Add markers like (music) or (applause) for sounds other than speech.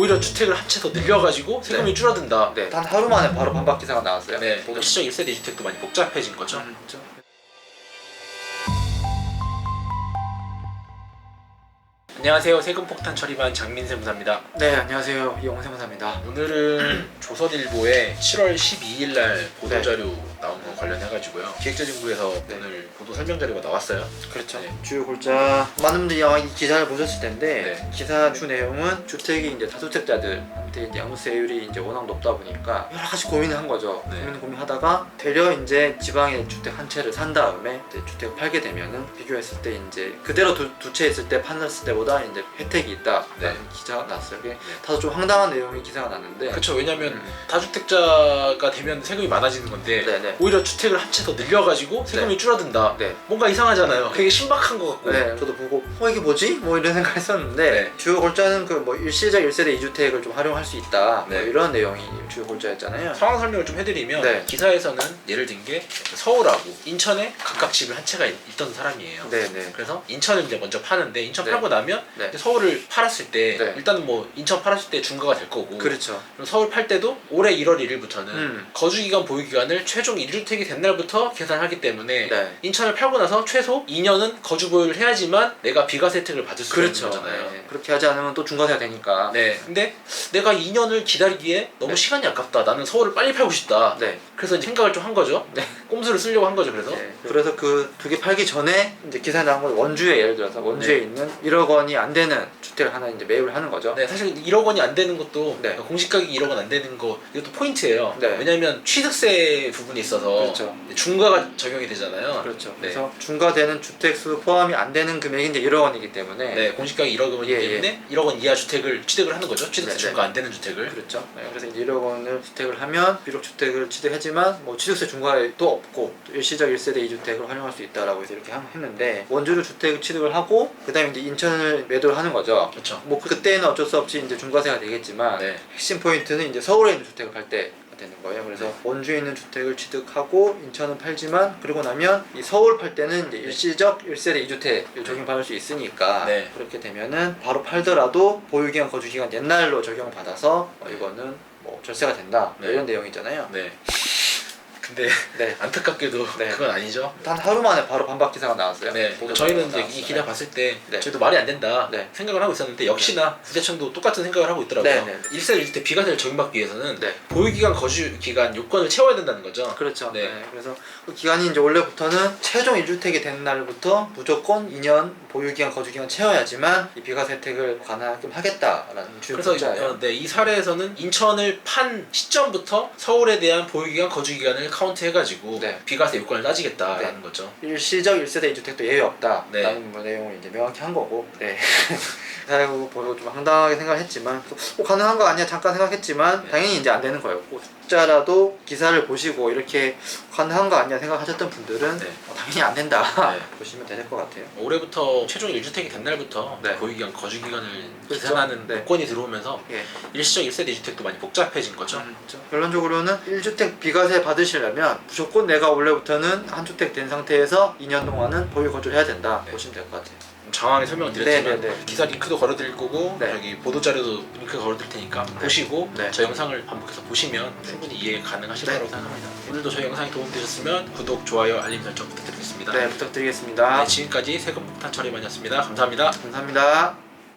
오히려 주택을 더 늘려가지고 세금이 줄어든다. 네. 단 하루 만에 바로 반박 기사가 나왔어요. 네, 시적 1세대 주택도 많이 복잡해진 거죠. 음, 그렇죠. 안녕하세요. 세금 폭탄 처리반 장민세 무사입니다. 네, 안녕하세요. 이용세무사입니다. 오늘은 조선일보에 7월 12일 날 보도 자료 나온 거 관련해가지고요. 기획재정부에서 오늘 보도 설명 자료가 나왔어요. 그렇죠. 네. 주요 골자 많은 분들이 아마 이 기사를 보셨을 텐데 네. 기사 주 내용은 주택이 이제 다주택자들 한테 이제 양도세율이 이제 워낙 높다 보니까 여러 가지 고민을 한 거죠. 네. 고민 고민하다가 되려 이제 지방에 주택 한 채를 산 다음에 이제 주택을 팔게 되면은 비교했을 때 이제 그대로 두 채 있을 때 판단했을 때보다 이제 혜택이 있다라는 네. 기사가 났어요. 그게 다소 좀 황당한 내용의 기사가 났는데 그렇죠. 왜냐면 음. 다주택자가 되면 세금이 많아지는 건데 네네. 오히려 주택을 한 채 더 늘려가지고 세금이 네. 줄어든다. 네. 뭔가 이상하잖아요. 되게 신박한 것 같고. 네, 저도 보고 어 이게 뭐지? 뭐 이런 생각했었는데 네. 주요 골자는 그 뭐 일시적 1세대 2주택을 좀 활용할 수 있다 네. 뭐 이런 내용이 주요 골자였잖아요. 상황 설명을 좀 해드리면 네. 기사에서는 예를 든 게 서울하고 인천에 각각 집을 한 채가 있, 던 사람이에요. 네 네. 그래서 인천을 이제 먼저 파는데 인천 네. 팔고 나면 네. 이제 서울을 팔았을 때 네. 일단은 뭐 인천 팔았을 때 중과가 될 거고 그렇죠. 그럼 서울 팔 때도 올해 1월 1일부터는 음. 거주기간 보유기간을 최종 1주택이 된 날부터 계산하기 때문에 네. 인천을 팔고 나서 최소 2년은 거주 보유를 해야지만 내가 비과세 혜택을 받을 수가 그렇죠. 있는 거잖아요. 네. 그렇게 하지 않으면 또 중과세가 되니까. 네. 근데 내가 2년을 기다리기에 너무 네. 시간이 아깝다. 나는 서울을 빨리 팔고 싶다. 네. 그래서 이제 생각을 좀 한 거죠. 네. 꼼수를 쓰려고 한 거죠. 그래서 네. 그래서 그 두 개 팔기 전에 이제 기사에 나온 건 원주에 예를 들어서 원주에 네. 있는 1억 원이 안 되는 주택을 하나 이제 매입을 하는 거죠. 네, 사실 1억 원이 안 되는 것도 네. 공시 가격이 1억 원 안 되는 거 이것도 포인트예요. 네. 왜냐하면 취득세 부분이 있어서 그렇죠. 중과가 적용이 되잖아요. 그렇죠. 네. 그래서 중과되는 주택 수 포함이 안 되는 금액이 이제 1억 원이기 때문에 네, 공시 가격이 1억 원이기 예, 예. 때문에 1억 원 이하 주택을 취득을 하는 거죠. 취득세 네, 중과 안 되는 주택을. 그렇죠. 네, 그래서 이제 1억 원을 주택을 하면 비록 주택을 취득하지만 뭐 취득세 중과도 없고 또 일시적 1세대 2주택을 활용할 수 있다라고 해서 이렇게 함- 했는데 원주로 주택을 취득을 하고 그다음에 이제 인천을 매도를 하는 거죠. 그렇죠. 뭐 그때는 어쩔 수 없이 이제 중과세가 되겠지만 네. 핵심 포인트는 이제 서울에 있는 주택을 팔때 되는 거예요. 그래서 네. 원주에 있는 주택을 취득하고 인천은 팔지만 그리고 나면 이 서울 팔 때는 이제 일시적 1세대 2주택을 적용받을 수 있으니까 네. 그렇게 되면은 바로 팔더라도 보유기간 거주기간 옛날로 적용받아서 어, 이거는 뭐 절세가 된다 뭐 네. 이런 내용이잖아요. 네. 근데 네. (laughs) 안타깝게도 네. 그건 아니죠. 단 하루 만에 바로 반박 기사가 나왔어요. 네, 보도 저희는 이제 이. 기사 봤을 때 네. 저희도 말이 안 된다 네. 생각을 하고 있었는데 역시나 부대청도 똑같은 생각을 하고 있더라고요. 네, 네. 일세 1주 때 비과세를 적용받기 위해서는 네. 보유기간 거주 기간 요건을 채워야 된다는 거죠. 그렇죠. 네. 네. 그래서 그 기간이 이제 원래부터는 최종 1주택이 된 날부터 무조건 2년 보유기간 거주기간 채워야지만 이 비과세 혜택을 가능하게끔 하겠다라는 주요 그래서 문자예요. 어, 네, 이 사례에서는 인천을 판 시점부터 서울에 대한 보유기간 거주기간을 카운트 해가지고 네. 비과세 요건을 따지겠다라는 거죠. 일시적 1세대 2주택도 예외 없다라는 네. 뭐 내용을 이제 명확히 한 거고 네. (laughs) 사고 보고 좀 황당하게 생각했지만 또 어, 가능한 거 아니야 잠깐 생각했지만 네. 당연히 이제 안 되는 거였고 숫자라도 기사를 보시고 이렇게 가능한 거 아니야 생각하셨던 분들은 네. 어, 당연히 안 된다 네. (laughs) 보시면 될 것 같아요. 올해부터 최종 1주택이 된 날부터 네. 보유기간 거주기간을 그렇죠. 계산하는 네. 요건이 들어오면서 예. 일시적 1세대 2주택도 많이 복잡해진 거죠. 그렇죠. 결론적으로는 1주택 비과세 받으시려면 무조건 내가 원래부터는 한 주택 된 상태에서 2년 동안은 보유 거주를 해야 된다 네. 보시면 될 것 같아요. 정확하게 설명을 드렸지만 네, 네, 네. 기사 링크도 걸어드릴 거고 네. 여기 보도 자료도 링크 걸어드릴 테니까 보시고 네. 저 영상을 반복해서 보시면 충분히 이해 가능하실 네. 거라고 생각합니다. 오늘도 저희 영상이 도움되셨으면 구독, 좋아요, 알림 설정 부탁드리겠습니다. 네 부탁드리겠습니다. 네, 지금까지 세금 폭탄 처리만이었습니다. 감사합니다. 감사합니다.